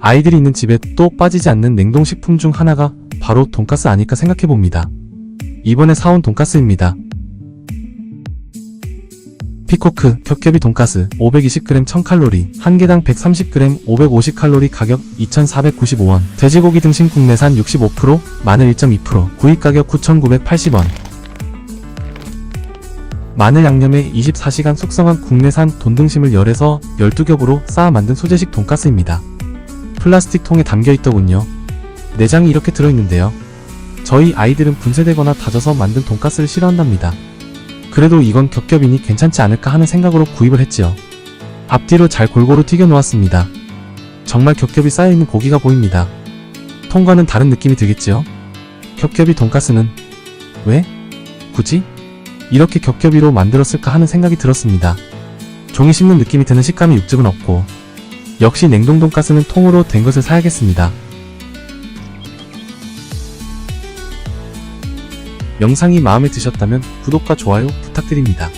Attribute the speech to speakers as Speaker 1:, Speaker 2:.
Speaker 1: 아이들이 있는 집에 또 빠지지 않는 냉동식품 중 하나가 바로 돈가스 아닐까 생각해봅니다. 이번에 사온 돈가스입니다. 피코크 겹겹이 돈가스 520g 1000칼로리, 한 개당 130g 550칼로리 가격 2,495원, 돼지고기 등심 국내산 65%, 마늘 1.2%, 구입 가격 9,980원. 마늘 양념에 24시간 숙성한 국내산 돈등심을 열에서 12겹으로 쌓아 만든 소재식 돈가스입니다. 플라스틱 통에 담겨 있더군요. 내장이 이렇게 들어있는데요. 저희 아이들은 분쇄되거나 다져서 만든 돈가스를 싫어한답니다. 그래도 이건 겹겹이니 괜찮지 않을까 하는 생각으로 구입을 했지요. 앞뒤로 잘 골고루 튀겨 놓았습니다. 정말 겹겹이 쌓여있는 고기가 보입니다. 통과는 다른 느낌이 들겠지요? 겹겹이 돈가스는 왜? 굳이? 이렇게 겹겹이로 만들었을까 하는 생각이 들었습니다. 종이 씹는 느낌이 드는 식감의 육즙은 없고 역시 냉동 돈가스는 통으로 된 것을 사야겠습니다. 영상이 마음에 드셨다면 구독과 좋아요 부탁드립니다.